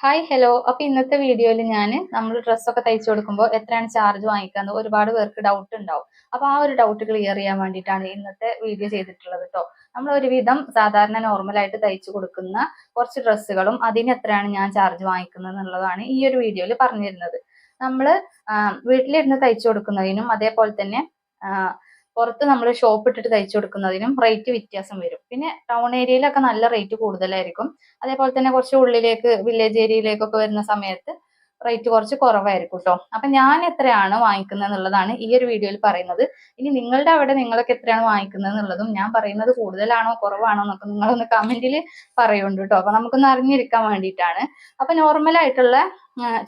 Hi hello അപ്പൊ ഇന്നത്തെ വീഡിയോയിൽ ഞാൻ നമ്മൾ ഡ്രസ്സൊക്കെ തയ്ച്ചു കൊടുക്കുമ്പോൾ എത്രയാണ് ചാർജ് വാങ്ങിക്കുന്നത് ഒരുപാട് പേർക്ക് ഡൗട്ട് ഉണ്ടാവും. അപ്പൊ ആ ഒരു ഡൗട്ട് ക്ലിയർ ചെയ്യാൻ വേണ്ടിയിട്ടാണ് ഇന്നത്തെ വീഡിയോ ചെയ്തിട്ടുള്ളത് കേട്ടോ നമ്മൾ ഒരുവിധം സാധാരണ നോർമൽ ആയിട്ട് തയ്ച്ചു കൊടുക്കുന്ന കുറച്ച് ഡ്രസ്സുകളും അതിന് എത്രയാണ് ഞാൻ ചാർജ് വാങ്ങിക്കുന്നത് എന്നുള്ളതാണ് ഈ ഒരു വീഡിയോയിൽ പറഞ്ഞിരുന്നത്. നമ്മൾ വീട്ടിലിരുന്ന് തയ്ച്ചു കൊടുക്കുന്നതിനും അതേപോലെ തന്നെ പുറത്ത് നമ്മൾ ഷോപ്പ് ഇട്ടിട്ട് തയ്ച്ചു കൊടുക്കുന്നതിനും റേറ്റ് വ്യത്യാസം വരും. പിന്നെ ടൗൺ ഏരിയയിലൊക്കെ നല്ല റേറ്റ് കൂടുതലായിരിക്കും. അതേപോലെ തന്നെ കുറച്ച് ഉള്ളിലേക്ക് വില്ലേജ് ഏരിയയിലേക്കൊക്കെ വരുന്ന സമയത്ത് റേറ്റ് കുറച്ച് കുറവായിരിക്കും കേട്ടോ അപ്പൊ ഞാൻ എത്രയാണ് വാങ്ങിക്കുന്നത് എന്നുള്ളതാണ് ഈ ഒരു വീഡിയോയിൽ പറയുന്നത്. ഇനി നിങ്ങളുടെ അവിടെ നിങ്ങളൊക്കെ എത്രയാണ് വാങ്ങിക്കുന്നത് എന്നുള്ളതും ഞാൻ പറയുന്നത് കൂടുതലാണോ കുറവാണോ എന്നൊക്കെ നിങ്ങളൊന്ന് കമന്റിൽ പറയുന്നുണ്ട് കേട്ടോ അപ്പൊ നമുക്കൊന്ന് അറിഞ്ഞിരിക്കാൻ വേണ്ടിയിട്ടാണ്. അപ്പൊ നോർമൽ ആയിട്ടുള്ള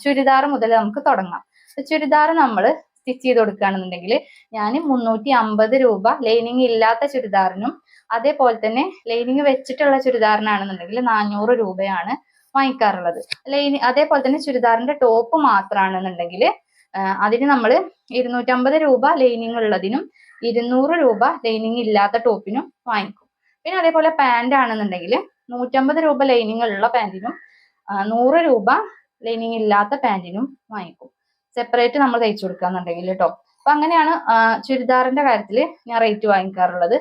ചുരിദാർ മുതൽ നമുക്ക് തുടങ്ങാം. ചുരിദാർ നമ്മൾ സ്റ്റിച്ച് ചെയ്ത് കൊടുക്കുകയാണെന്നുണ്ടെങ്കിൽ ഞാൻ മുന്നൂറ്റി അമ്പത് രൂപ ലൈനിങ് ഇല്ലാത്ത ചുരിദാറിനും അതേപോലെ തന്നെ ലൈനിങ് വെച്ചിട്ടുള്ള ചുരിദാറിനാണെന്നുണ്ടെങ്കിൽ നാനൂറ് രൂപയാണ് വാങ്ങിക്കാറുള്ളത്. ലൈനി അതേപോലെ തന്നെ ചുരിദാറിന്റെ ടോപ്പ് മാത്രമാണെന്നുണ്ടെങ്കിൽ അതിന് നമ്മൾ ഇരുന്നൂറ്റമ്പത് രൂപ ലൈനിങ് ഉള്ളതിനും ഇരുന്നൂറ് രൂപ ലൈനിങ് ഇല്ലാത്ത ടോപ്പിനും വാങ്ങിക്കും. പിന്നെ അതേപോലെ പാന്റ് ആണെന്നുണ്ടെങ്കിൽ നൂറ്റമ്പത് രൂപ ലൈനിങ് ഉള്ള പാന്റിനും നൂറ് രൂപ ലൈനിങ് ഇല്ലാത്ത പാന്റിനും വാങ്ങിക്കും. സെപ്പറേറ്റ് നമ്മൾ തയ്ച്ചു കൊടുക്കാന്നുണ്ടെങ്കിൽ കേട്ടോ അപ്പൊ അങ്ങനെയാണ് ചുരിദാറിന്റെ കാര്യത്തിൽ ഞാൻ റേറ്റ് വാങ്ങിക്കാറുള്ളത്.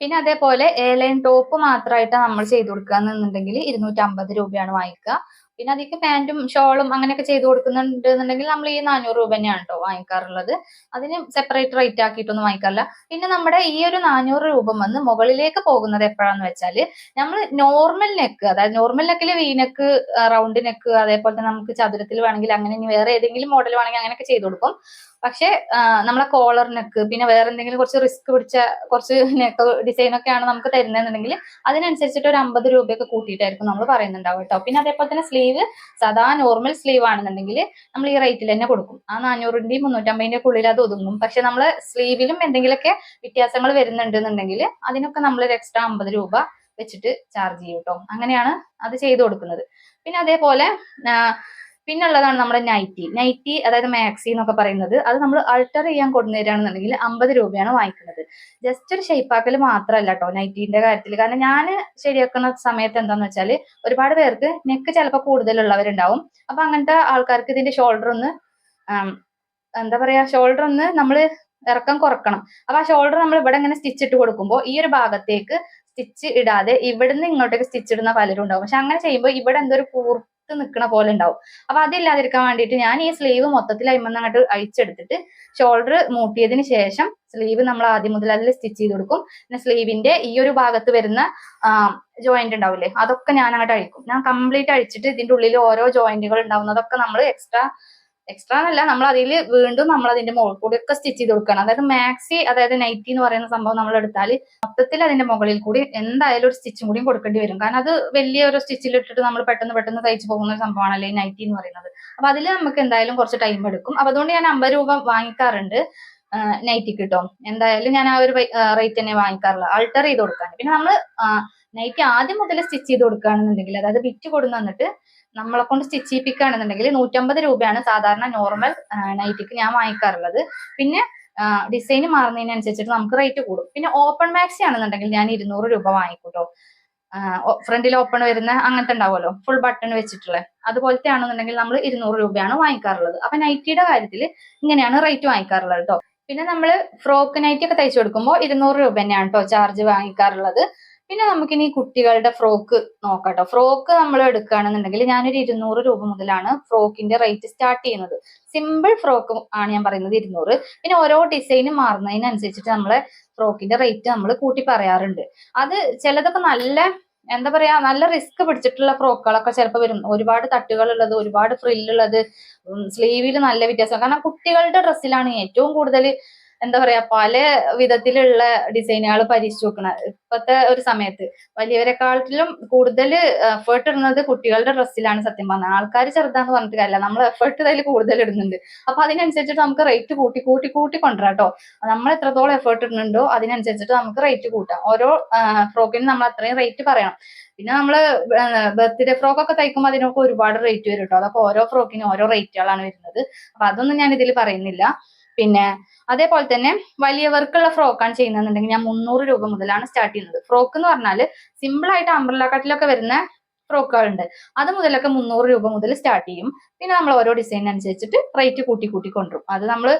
പിന്നെ അതേപോലെ എ ലൈൻ ടോപ്പ് മാത്രമായിട്ട് നമ്മൾ ചെയ്തു ചെയ്ത് കൊടുക്കുകയെന്നുണ്ടെങ്കിൽ ഇരുന്നൂറ്റമ്പത് രൂപയാണ് വാങ്ങിക്കുക പിന്നെ അതിക്ക് പാന്റും ഷോളും അങ്ങനെയൊക്കെ ചെയ്ത് കൊടുക്കുന്നുണ്ട് എന്നുണ്ടെങ്കിൽ നമ്മൾ ഈ നാനൂറ് രൂപ തന്നെയാണ് കേട്ടോ വാങ്ങിക്കാറുള്ളത്. അതിന് സെപ്പറേറ്റ് റേറ്റ് ആക്കിയിട്ടൊന്നും വാങ്ങിക്കാറില്ല. പിന്നെ നമ്മുടെ ഈ ഒരു നാനൂറ് രൂപ വന്ന് മുകളിലേക്ക് പോകുന്നത് എപ്പോഴാന്ന് വെച്ചാൽ നമ്മൾ നോർമൽ നെക്ക് അതായത് നോർമൽ നെക്കിൽ വി നെക്ക് റൗണ്ട് നെക്ക് അതേപോലെ തന്നെ നമുക്ക് ചതുരത്തിൽ വേണമെങ്കിൽ അങ്ങനെ വേറെ ഏതെങ്കിലും മോഡൽ വേണമെങ്കിൽ അങ്ങനെയൊക്കെ ചെയ്ത് കൊടുക്കും. പക്ഷെ നമ്മളെ കോളർ നെക്ക് പിന്നെ വേറെ എന്തെങ്കിലും കുറച്ച് റിസ്ക് പിടിച്ച കുറച്ച് നെക്ക് ഡിസൈൻ ഒക്കെയാണ് നമുക്ക് തരുന്നതെന്നുണ്ടെങ്കിൽ അതിനനുസരിച്ചിട്ട് ഒരു അമ്പത് രൂപയൊക്കെ കൂട്ടിയിട്ടായിരിക്കും നമ്മൾ പറയുന്നുണ്ടാവും കേട്ടോ. പിന്നെ അതേപോലെ തന്നെ സ്ലീവ് സാധാ നോർമൽ സ്ലീവ് ആണെന്നുണ്ടെങ്കിൽ നമ്മൾ ഈ റേറ്റിൽ തന്നെ കൊടുക്കും. ആ നാനൂറിന്റെയും മുന്നൂറ്റമ്പതിന്റെ ഉള്ളിൽ അത് ഒതുങ്ങും. പക്ഷെ നമ്മൾ സ്ലീവിലും എന്തെങ്കിലുമൊക്കെ വ്യത്യാസങ്ങൾ വരുന്നുണ്ടെന്നുണ്ടെങ്കിൽ അതിനൊക്കെ നമ്മൾ ഒരു എക്സ്ട്രാ അമ്പത് രൂപ വെച്ചിട്ട് ചാർജ് ചെയ്യും കേട്ടോ. അങ്ങനെയാണ് അത് ചെയ്തു കൊടുക്കുന്നത്. പിന്നെ അതേപോലെ പിന്നുള്ളതാണ് നമ്മുടെ നൈറ്റി. നൈറ്റി അതായത് മാക്സി എന്നൊക്കെ പറയുന്നത് അത് നമ്മൾ അൾട്ടർ ചെയ്യാൻ കൊണ്ടുവരികയാണെന്നുണ്ടെങ്കിൽ അമ്പത് രൂപയാണ് വാങ്ങിക്കുന്നത്. ജസ്റ്റ് ഒരു ഷെയ്പ്പാക്കൽ മാത്രമല്ല കേട്ടോ നൈറ്റീന്റെ കാര്യത്തിൽ കാരണം ഞാൻ ശരിയാക്കുന്ന സമയത്ത് എന്താന്ന് വെച്ചാൽ ഒരുപാട് പേർക്ക് നെക്ക് ചിലപ്പോൾ കൂടുതലുള്ളവരുണ്ടാവും. അപ്പൊ അങ്ങനത്തെ ആൾക്കാർക്ക് ഇതിന്റെ ഷോൾഡർ ഒന്ന് എന്താ പറയാ ഷോൾഡർ ഒന്ന് നമ്മൾ ഇറക്കം കുറക്കണം. അപ്പൊ ആ ഷോൾഡർ നമ്മൾ ഇവിടെ ഇങ്ങനെ സ്റ്റിച്ച് ഇട്ട് കൊടുക്കുമ്പോൾ ഈ ഒരു ഭാഗത്തേക്ക് സ്റ്റിച്ച് ഇടാതെ ഇവിടുന്ന് ഇങ്ങോട്ടേക്ക് സ്റ്റിച്ച് ഇടുന്ന പലരും ഉണ്ടാവും. പക്ഷെ അങ്ങനെ ചെയ്യുമ്പോൾ ഇവിടെ എന്തൊരു ഒരു കൂർത്ത് നിൽക്കണ പോലെ ഉണ്ടാവും. അപ്പൊ അതില്ലാതിരിക്കാൻ വേണ്ടിയിട്ട് ഞാൻ ഈ സ്ലീവ് മൊത്തത്തിൽ അയിമന്ന് അങ്ങോട്ട് അഴിച്ചെടുത്തിട്ട് ഷോൾഡർ മൂട്ടിയതിന് ശേഷം സ്ലീവ് നമ്മൾ ആദ്യം മുതൽ അതിൽ സ്റ്റിച്ച് ചെയ്ത് കൊടുക്കും. പിന്നെ സ്ലീവിന്റെ ഈ ഒരു ഭാഗത്ത് വരുന്ന ജോയിന്റ് ഉണ്ടാവില്ലേ അതൊക്കെ ഞാൻ അങ്ങോട്ട് അഴിക്കും. ഞാൻ കംപ്ലീറ്റ് അഴിച്ചിട്ട് ഇതിന്റെ ഉള്ളിൽ ഓരോ ജോയിന്റുകൾ ഉണ്ടാവുന്നതൊക്കെ നമ്മൾ എക്സ്ട്രാ എക്സ്ട്രാ എന്നല്ല നമ്മൾ അതിൽ വീണ്ടും നമ്മൾ അതിന്റെ മുകളിൽ കൂടി ഒക്കെ സ്റ്റിച്ച് ചെയ്ത് കൊടുക്കണം. അതായത് മാക്സി അതായത് നൈറ്റി എന്ന് പറയുന്ന സംഭവം നമ്മൾ എടുത്താൽ മൊത്തത്തിൽ അതിന്റെ മുകളിൽ കൂടി എന്തായാലും ഒരു സ്റ്റിച്ചും കൂടി കൊടുക്കേണ്ടി വരും. കാരണം അത് വലിയ ഒരു സ്റ്റിച്ചിൽ ഇട്ടിട്ട് നമ്മൾ പെട്ടെന്ന് പെട്ടെന്ന് തയ്ച്ചു പോകുന്ന ഒരു സംഭവമാണല്ലേ നൈറ്റി എന്ന് പറയുന്നത്. അപ്പൊ അതിൽ നമുക്ക് എന്തായാലും കുറച്ച് ടൈം എടുക്കും. അപ്പൊ അതുകൊണ്ട് ഞാൻ അമ്പത് രൂപ വാങ്ങിക്കാറുണ്ട് നൈറ്റി കിട്ടും എന്തായാലും ഞാൻ ആ ഒരു റേറ്റ് തന്നെ വാങ്ങിക്കാറുള്ളൂ. അൾട്ടർ ചെയ്ത് കൊടുക്കാൻ പിന്നെ നമ്മൾ നൈറ്റി ആദ്യം മുതൽ സ്റ്റിച്ച് ചെയ്ത് കൊടുക്കുകയാണെന്നുണ്ടെങ്കിൽ അതായത് ബിറ്റ് കൊടുന്ന് വന്നിട്ട് നമ്മളെ കൊണ്ട് സ്റ്റിച്ച് ചെയ്യിപ്പിക്കുകയാണെന്നുണ്ടെങ്കിൽ നൂറ്റമ്പത് രൂപയാണ് സാധാരണ നോർമൽ നൈറ്റിക്ക് ഞാൻ വാങ്ങിക്കാറുള്ളത്. പിന്നെ ഡിസൈൻ മാറുന്നതിനനുസരിച്ചിട്ട് നമുക്ക് റേറ്റ് കൂടും. പിന്നെ ഓപ്പൺ മാക്സി ആണെന്നുണ്ടെങ്കിൽ ഞാൻ ഇരുന്നൂറ് രൂപ വാങ്ങിക്കൂട്ടോ. ഫ്രണ്ടിൽ ഓപ്പൺ വരുന്ന അങ്ങനത്തെ ഉണ്ടാവുമല്ലോ ഫുൾ ബട്ടൺ വെച്ചിട്ടുള്ള. അതുപോലത്തെ ആണെന്നുണ്ടെങ്കിൽ നമ്മൾ ഇരുന്നൂറ് രൂപയാണ് വാങ്ങിക്കാറുള്ളത്. അപ്പൊ നൈറ്റിയുടെ കാര്യത്തിൽ ഇങ്ങനെയാണ് റേറ്റ് വാങ്ങിക്കാറുള്ളത് കേട്ടോ പിന്നെ നമ്മൾ ഫ്രോക്ക് നൈറ്റി ഒക്കെ തയ്ച്ചു കൊടുക്കുമ്പോൾ ഇരുന്നൂറ് രൂപ തന്നെയാണ് കേട്ടോ ചാർജ് വാങ്ങിക്കാറുള്ളത്. പിന്നെ നമുക്കിനി കുട്ടികളുടെ ഫ്രോക്ക് നോക്കാട്ടോ. ഫ്രോക്ക് നമ്മൾ എടുക്കുകയാണെന്നുണ്ടെങ്കിൽ ഞാനൊരു ഇരുന്നൂറ് രൂപ മുതലാണ് ഫ്രോക്കിന്റെ റേറ്റ് സ്റ്റാർട്ട് ചെയ്യുന്നത്. സിമ്പിൾ ഫ്രോക്ക് ആണ് ഞാൻ പറയുന്നത് ഇരുന്നൂറ്. പിന്നെ ഓരോ ഡിസൈനും മാറുന്നതിനനുസരിച്ചിട്ട് നമ്മളെ ഫ്രോക്കിന്റെ റേറ്റ് നമ്മൾ കൂട്ടി പറയാറുണ്ട്. അത് ചിലതൊക്കെ നല്ല എന്താ പറയാ നല്ല റിസ്ക് പിടിച്ചിട്ടുള്ള ഫ്രോക്കുകളൊക്കെ ചിലപ്പോൾ വരും. ഒരുപാട് തട്ടുകളുള്ളത് ഒരുപാട് ഫ്രില്ലുള്ളത് സ്ലീവിൽ നല്ല വ്യത്യാസം. കാരണം കുട്ടികളുടെ ഡ്രസ്സിലാണ് ഏറ്റവും കൂടുതൽ എന്താ പറയാ പല വിധത്തിലുള്ള ഡിസൈനുകൾ പരീക്ഷിച്ചു നോക്കണ ഇപ്പത്തെ ഒരു സമയത്ത് വലിയവരെക്കാട്ടിലും കൂടുതൽ എഫേർട്ട് ഇടുന്നത് കുട്ടികളുടെ ഡ്രസ്സിലാണ് സത്യം പറഞ്ഞത് ആൾക്കാർ ചെറുതാന്ന് പറഞ്ഞിട്ട് കാര്യമില്ല നമ്മൾ എഫേർട്ട് അതിൽ കൂടുതൽ ഇടുന്നുണ്ട്. അപ്പൊ അതിനനുസരിച്ചിട്ട് നമുക്ക് റേറ്റ് കൂട്ടി കൂട്ടി കൂട്ടി കൊണ്ടുവരാം കേട്ടോ നമ്മൾ എത്രത്തോളം എഫേർട്ട് ഇടുന്നുണ്ടോ അതിനനുസരിച്ചിട്ട് നമുക്ക് റേറ്റ് കൂട്ടാം. ഓരോ ഫ്രോക്കിന് നമ്മൾ അത്രയും റേറ്റ് പറയണം. പിന്നെ നമ്മൾ ബർത്ത്ഡേ ഫ്രോക്ക് ഒക്കെ തയ്ക്കുമ്പോൾ അതിനൊക്കെ ഒരുപാട് റേറ്റ് വരും കേട്ടോ അതൊക്കെ ഓരോ ഫ്രോക്കിനും ഓരോ റേറ്റുകളാണ് വരുന്നത്. അപ്പൊ അതൊന്നും ഞാൻ ഇതിൽ പറയുന്നില്ല. പിന്നെ അതേപോലെ തന്നെ വലിയവർക്കുള്ള ഫ്രോക്കാണ് ചെയ്യുന്നതെന്നുണ്ടെങ്കിൽ ഞാൻ മുന്നൂറ് രൂപ മുതലാണ് സ്റ്റാർട്ട് ചെയ്യുന്നത്. ഫ്രോക്ക് എന്ന് പറഞ്ഞാൽ സിമ്പിൾ ആയിട്ട് അംബ്രല്ല കട്ടിലൊക്കെ വരുന്ന ഫ്രോക്കുകളുണ്ട്. അത് മുതലൊക്കെ മുന്നൂറ് രൂപ മുതൽ സ്റ്റാർട്ട് ചെയ്യും. പിന്നെ നമ്മൾ ഓരോ ഡിസൈൻ അനുസരിച്ചിട്ട് റേറ്റ് കൂട്ടി കൂട്ടി കൊണ്ടുവരും. അത് നമ്മൾ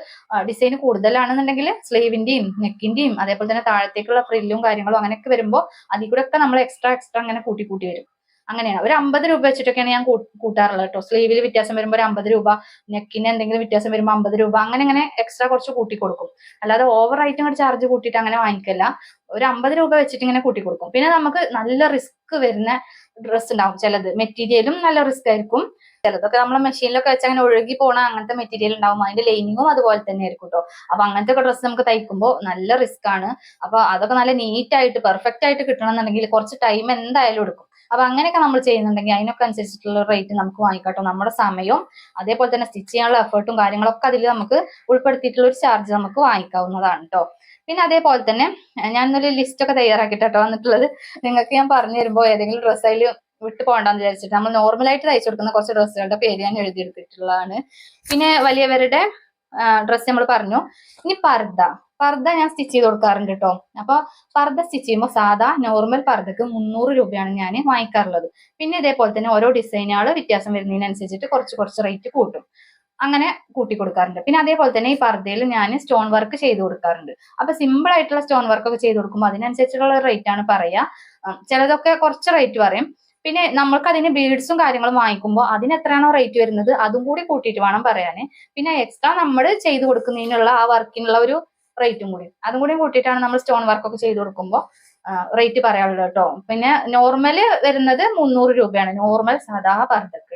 ഡിസൈൻ കൂടുതലാണെന്നുണ്ടെങ്കിൽ സ്ലീവിന്റെയും നെക്കിന്റെയും അതേപോലെ തന്നെ താഴത്തേക്കുള്ള ഫ്രില്ലും കാര്യങ്ങളും അങ്ങനെയൊക്കെ വരുമ്പോൾ അതിൽ കൂടെ ഒക്കെ നമ്മൾ എക്സ്ട്രാ എക്സ്ട്രാ അങ്ങനെ കൂട്ടി കൂട്ടി വരും. അങ്ങനെയാണ്. ഒരു അമ്പത് രൂപ വെച്ചിട്ടൊക്കെയാണ് ഞാൻ കൂട്ടാറുള്ളത് കേട്ടോ. സ്ലീവിൽ വ്യത്യാസം വരുമ്പോൾ ഒരു അമ്പത് രൂപ നെക്കിന് എന്തെങ്കിലും വ്യത്യാസം വരുമ്പോൾ അമ്പത് രൂപ അങ്ങനെ അങ്ങനെ എക്സ്ട്രാ കുറച്ച് കൂട്ടി കൊടുക്കും. അല്ലാതെ ഓവർ ആയിട്ട് അങ്ങോട്ട് ചാർജ് കൂട്ടിയിട്ട് അങ്ങനെ വാങ്ങിക്കല്ല. ഒരു അമ്പത് രൂപ വെച്ചിട്ട് ഇങ്ങനെ കൂട്ടി കൊടുക്കും. പിന്നെ നമുക്ക് നല്ല റിസ്ക് വരുന്ന ഡ്രസ്സ് ഉണ്ടാവും ചിലത്. മെറ്റീരിയലും നല്ല റിസ്ക് ആയിരിക്കും. ചിലതൊക്കെ നമ്മളെ മെഷീനിലൊക്കെ വെച്ച് അങ്ങനെ ഒഴുകി പോണ അങ്ങനത്തെ മെറ്റീരിയൽ ഉണ്ടാവും. അതിന്റെ ലൈനിങ്ങും അതുപോലെ തന്നെ ആയിരിക്കും കേട്ടോ അപ്പൊ അങ്ങനത്തെ ഒക്കെ ഡ്രസ്സ് നമുക്ക് തയ്ക്കുമ്പോൾ നല്ല റിസ്ക് ആണ്. അപ്പൊ അതൊക്കെ നല്ല നീറ്റ് ആയിട്ട് പെർഫെക്റ്റ് ആയിട്ട് കിട്ടണം എന്നുണ്ടെങ്കിൽ കുറച്ച് ടൈം എന്തായാലും എടുക്കും. അപ്പൊ അങ്ങനെയൊക്കെ നമ്മൾ ചെയ്യുന്നുണ്ടെങ്കിൽ അതിനൊക്കെ അനുസരിച്ചിട്ടുള്ള റേറ്റ് നമുക്ക് വാങ്ങിക്കാട്ടോ. നമ്മുടെ സമയവും അതേപോലെ തന്നെ സ്റ്റിച്ച് ചെയ്യാനുള്ള എഫേർട്ടും കാര്യങ്ങളൊക്കെ അതിൽ നമുക്ക് ഉൾപ്പെടുത്തിയിട്ടുള്ള ഒരു ചാർജ് നമുക്ക് വാങ്ങിക്കാവുന്നതാണ് കേട്ടോ പിന്നെ അതേപോലെ തന്നെ ഞാൻ ഇന്നൊരു ലിസ്റ്റ് ഒക്കെ തയ്യാറാക്കിട്ടോ വന്നിട്ടുള്ളത്. നിങ്ങൾക്ക് ഞാൻ പറഞ്ഞു തരുമ്പോൾ ഏതെങ്കിലും ഡ്രസ്സ് അതിൽ വിട്ടു പോകണ്ടെന്ന് വിചാരിച്ചിട്ട് നമ്മൾ നോർമലായിട്ട് തയ്ച്ചു കൊടുക്കുന്ന കുറച്ച് ഡ്രസ്സുകളുടെ പേര് ഞാൻ എഴുതിയെടുത്തിട്ടുള്ളതാണ് പിന്നെ വലിയവരുടെ ഡ്രസ്സ് നമ്മൾ പറഞ്ഞു. ഇനി പർദ്ദ. പർദ്ദ ഞാൻ സ്റ്റിച്ച് ചെയ്ത് കൊടുക്കാറുണ്ട് കേട്ടോ അപ്പൊ പർദ്ദ സ്റ്റിച്ച് ചെയ്യുമ്പോൾ സാധാ നോർമൽ പർദ്ദക്ക് മുന്നൂറ് രൂപയാണ് ഞാൻ വാങ്ങിക്കാറുള്ളത്. പിന്നെ ഇതേപോലെ തന്നെ ഓരോ ഡിസൈനുകൾ വ്യത്യാസം വരുന്നതിനനുസരിച്ചിട്ട് കുറച്ച് കുറച്ച് റേറ്റ് കൂട്ടും. അങ്ങനെ കൂട്ടി കൊടുക്കാറുണ്ട്. പിന്നെ അതേപോലെ തന്നെ ഈ പർദ്ദയിൽ ഞാൻ സ്റ്റോൺ വർക്ക് ചെയ്ത് കൊടുക്കാറുണ്ട്. അപ്പൊ സിമ്പിൾ ആയിട്ടുള്ള സ്റ്റോൺ വർക്ക് ഒക്കെ ചെയ്ത് കൊടുക്കുമ്പോൾ അതിനനുസരിച്ചുള്ള റേറ്റ് ആണ് പറയുക ചിലതൊക്കെ കുറച്ച് റേറ്റ് പറയും. പിന്നെ നമ്മൾക്ക് അതിന് ബീഡ്സും കാര്യങ്ങളും വാങ്ങിക്കുമ്പോൾ അതിന് എത്രയാണോ റേറ്റ് വരുന്നത് അതും കൂടി കൂട്ടിയിട്ട് വേണം പറയാന്. പിന്നെ എക്സ്ട്രാ നമ്മൾ ചെയ്ത് കൊടുക്കുന്നതിനുള്ള ആ വർക്കിനുള്ള ഒരു റേറ്റും കൂടി. അതും കൂടി കൂട്ടിയിട്ടാണ് നമ്മൾ സ്റ്റോൺ വർക്ക് ഒക്കെ ചെയ്ത് കൊടുക്കുമ്പോൾ റേറ്റ് പറയാനുള്ളത് കേട്ടോ. പിന്നെ നോർമൽ വരുന്നത് മുന്നൂറ് രൂപയാണ്. നോർമൽ സാധാ കേട്ടോ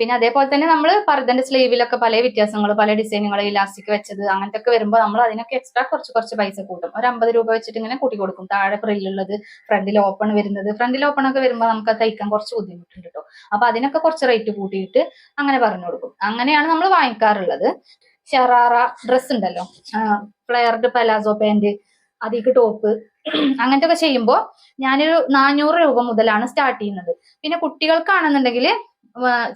പിന്നെ അതേപോലെ തന്നെ നമ്മൾ പർദ്ദന്റെ സ്ലീവിലൊക്കെ പല വ്യത്യാസങ്ങൾ പല ഡിസൈനുകൾ ഇലാസ്റ്റിക് വെച്ചത് അങ്ങനത്തെ ഒക്കെ വരുമ്പോൾ നമ്മൾ അതിനൊക്കെ എക്സ്ട്രാ കുറച്ച് കുറച്ച് പൈസ കൂട്ടും. ഒരു അമ്പത് രൂപ വെച്ചിട്ട് ഇങ്ങനെ കൂട്ടി കൊടുക്കും. താഴെ ഫ്രില്ലുള്ളത് ഫ്രണ്ടിൽ ഓപ്പൺ വരുന്നത്. ഫ്രണ്ടിൽ ഓപ്പൺ ഒക്കെ വരുമ്പോൾ നമുക്ക് തയ്ക്കാൻ കുറച്ച് ബുദ്ധിമുട്ടുണ്ട് കേട്ടോ അപ്പൊ അതിനൊക്കെ കുറച്ച് റേറ്റ് കൂട്ടിയിട്ട് അങ്ങനെ പറഞ്ഞു കൊടുക്കും. അങ്ങനെയാണ് നമ്മൾ വാങ്ങിക്കാറുള്ളത്. ഷെറാറ ഡ്രസ് ഉണ്ടല്ലോ ഫ്ലെയർഡ് പലാസോ പാന്റ് അതിക്ക് ടോപ്പ് അങ്ങനത്തെ ഒക്കെ ചെയ്യുമ്പോൾ ഞാനൊരു നാനൂറ് രൂപ മുതലാണ് സ്റ്റാർട്ട് ചെയ്യുന്നത്. പിന്നെ കുട്ടികൾക്കാണെന്നുണ്ടെങ്കിൽ